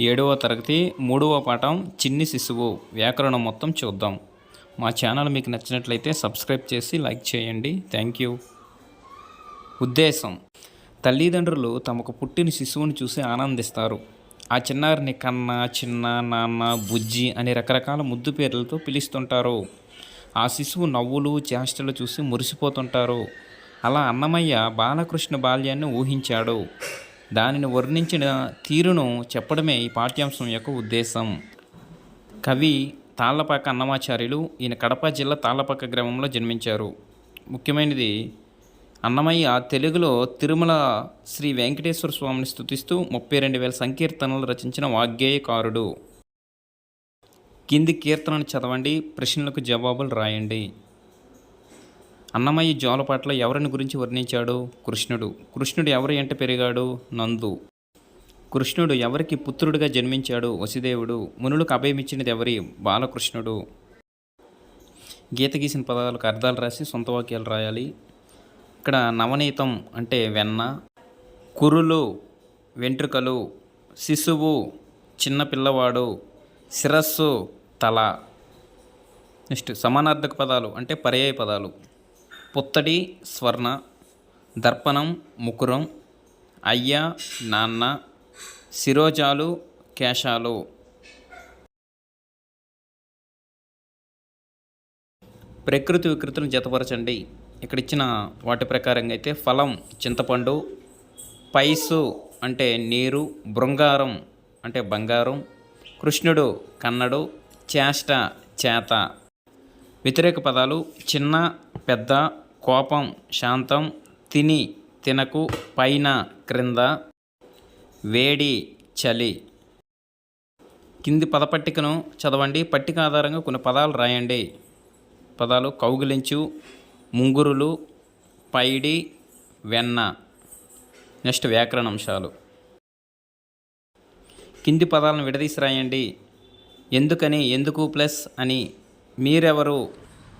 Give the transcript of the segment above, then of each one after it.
ఏడవ తరగతి మూడవ పాఠం చిన్ని శిశువు వ్యాకరణం మొత్తం చూద్దాం. మా ఛానల్ మీకు నచ్చినట్లయితే సబ్స్క్రైబ్ చేసి లైక్ చేయండి. Thank you. ఉద్దేశం. తల్లిదండ్రులు తమకు పుట్టిన శిశువుని చూసి ఆనందిస్తారు. ఆ చిన్నారిని కన్న చిన్న నాన్న బుజ్జి అనే రకరకాల ముద్దు పేర్లతో పిలుస్తుంటారు. ఆ శిశువు నవ్వులు చేష్టలు చూసి మురిసిపోతుంటారు. అలా అన్నమయ్య బాలకృష్ణ బాల్యాన్ని ఊహించాడు. దానిని వర్ణించిన తీరును చెప్పడమే ఈ పాఠ్యాంశం యొక్క ఉద్దేశం. కవి తాళ్ళపాక అన్నమాచార్యులు ఈయన కడప జిల్లా తాళ్ళపాక గ్రామంలో జన్మించారు. ముఖ్యమైనది అన్నమయ్య తెలుగులో తిరుమల శ్రీ వెంకటేశ్వర స్వామిని స్థుతిస్తూ ముప్పై రెండు వేల సంకీర్తనలు రచించిన వాగ్గేయకారుడు. కింది కీర్తనను చదవండి ప్రశ్నలకు జవాబులు రాయండి. అన్నమయ్య జోలపాట్ల ఎవరిని గురించి వర్ణించాడు? కృష్ణుడు. కృష్ణుడు ఎవరి ఎంట పెరిగాడు? నందు. కృష్ణుడు ఎవరికి పుత్రుడిగా జన్మించాడు? వసుదేవుడు మునులకు అభయమిచ్చినది ఎవరి? బాలకృష్ణుడు. గీత గీసిన పదాలకు అర్థాలు రాసి సొంత వాక్యాలు రాయాలి. ఇక్కడ నవనీతం అంటే వెన్న. కురులు వెంట్రుకలు శిశువు చిన్న పిల్లవాడు శిరస్సు తల. నెక్స్ట్ సమానార్థక పదాలు అంటే పర్యాయ పదాలు. పుత్తడి స్వర్ణ దర్పణం ముకురం అయ్య నాన్న శిరోజాలు కేశాలు. ప్రకృతి వికృతులను జతపరచండి. ఇక్కడ ఇచ్చిన వాటి ప్రకారంగా అయితే ఫలం చింతపండు పైసు అంటే నీరు బృంగారం అంటే బంగారం కృష్ణుడు కన్నడు చేష్ట చేత. వ్యతిరేక పదాలు చిన్న పెద్ద కోపం శాంతం తిని తినకు పైన క్రింద వేడి చలి. కింది పదపట్టికను చదవండి. పట్టిక ఆధారంగా కొన్ని పదాలు రాయండి. పదాలు కౌగిలించు ముంగురులు పైడి వెన్న. నెక్స్ట్ వ్యాకరణ అంశాలు కింది పదాలను విడదీసి రాయండి. ఎందుకని ఎందుకు ప్లస్ అని మీరెవరు?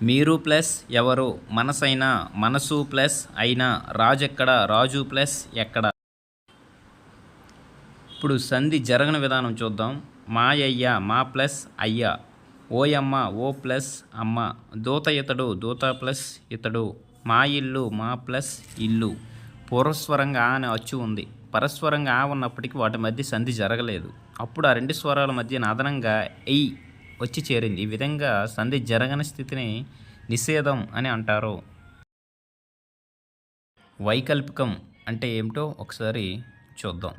మీరు ప్లస్ ఎవరు? మనసైనా మనసు ప్లస్ అయినా రాజు ఎక్కడ రాజు ప్లస్ ఎక్కడ? ఇప్పుడు సంధి జరగని విధానం చూద్దాం. మాయయ్య మా ప్లస్ అయ్య. ఓయమ్మ ఓ ప్లస్ అమ్మ. దూత ఇతడు దూత ప్లస్ ఇతడు. మా ఇల్లు మా ప్లస్ ఇల్లు. పూర్వస్వరంగా ఆ అనే అచ్చు ఉంది. పరస్వరంగా ఆ ఉన్నప్పటికీ వాటి మధ్య సంధి జరగలేదు. అప్పుడు ఆ రెండు స్వరాల మధ్య అదనంగా ఎయ్ వచ్చి చేరింది. ఈ విధంగా సంధి జరగని స్థితిని నిషేధం అని అంటారు. వైకల్పికం అంటే ఏమిటో ఒకసారి చూద్దాం.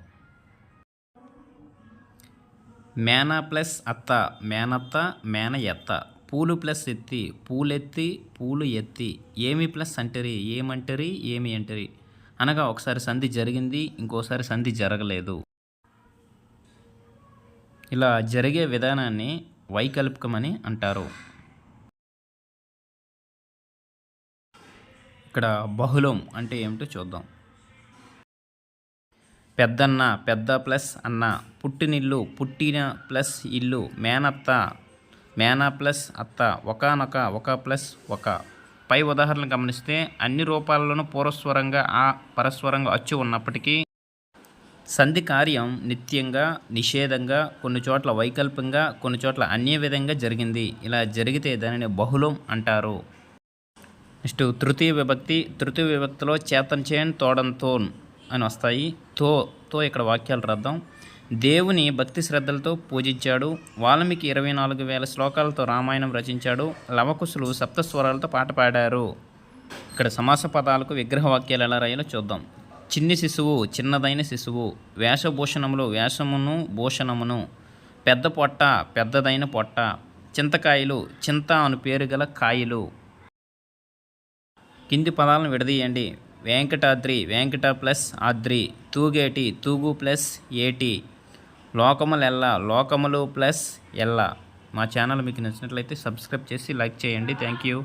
మేన ప్లస్ అత్త మేనత్త మేన ఎత్త పూలు ప్లస్ ఎత్తి పూలెత్తి పూలు ఎత్తి. ఏమి ప్లస్ అంటరి ఏమంటరి ఏమి అంటరి? అనగా ఒకసారి సంధి జరిగింది ఇంకోసారి సంధి జరగలేదు. ఇలా జరిగే విధానాన్ని వైకల్పికమని అంటారు. ఇక్కడ బహుళం అంటే ఏమిటో చూద్దాం. పెద్దన్న పెద్ద ప్లస్ అన్న పుట్టినిల్లు పుట్టిన ప్లస్ ఇల్లు మేనత్త మేనా ప్లస్ అత్త ఒకనొక ఒక ప్లస్ ఒక. పై ఉదాహరణ గమనిస్తే అన్ని రూపాల్లోనూ పూర్వస్వరంగా ఆ పరస్వరంగా అచ్చు ఉన్నప్పటికీ సంధి కార్యం నిత్యంగా నిషేధంగా కొన్ని చోట్ల వైకల్పంగా కొన్ని చోట్ల అన్య విధంగా జరిగింది. ఇలా జరిగితే దానిని బహుళం అంటారు. నెక్స్ట్ తృతీయ విభక్తి తృతీయ విభక్తిలో చేతన్ చేన్ తోడంతోన్ అని వస్తాయి. తో తో ఇక్కడ వాక్యాలు రద్దాం. దేవుని భక్తి శ్రద్ధలతో పూజించాడు. వాల్మీకి ఇరవై నాలుగు వేల శ్లోకాలతో రామాయణం రచించాడు. లవకుశులు సప్తస్వరాలతో పాట పాడారు. ఇక్కడ సమాస పదాలకు విగ్రహ వాక్యాలు ఎలా రాయాలో చూద్దాం. చిన్ని శిశువు చిన్నదైన శిశువు వేషభూషణములు వేషమును భూషణమును పెద్ద పొట్ట పెద్దదైన పొట్ట చింతకాయలు చింత అను పేరు గల కాయలు. కింది పదాలను విడదీయండి. వెంకటాద్రి వెంకట ప్లస్ ఆద్రి తూగేటి తూగు ప్లస్ ఏటి లోకములెల్ల లోకములు ప్లస్ ఎల్ల. మా ఛానల్ మీకు నచ్చినట్లయితే సబ్స్క్రైబ్ చేసి లైక్ చేయండి. Thank you.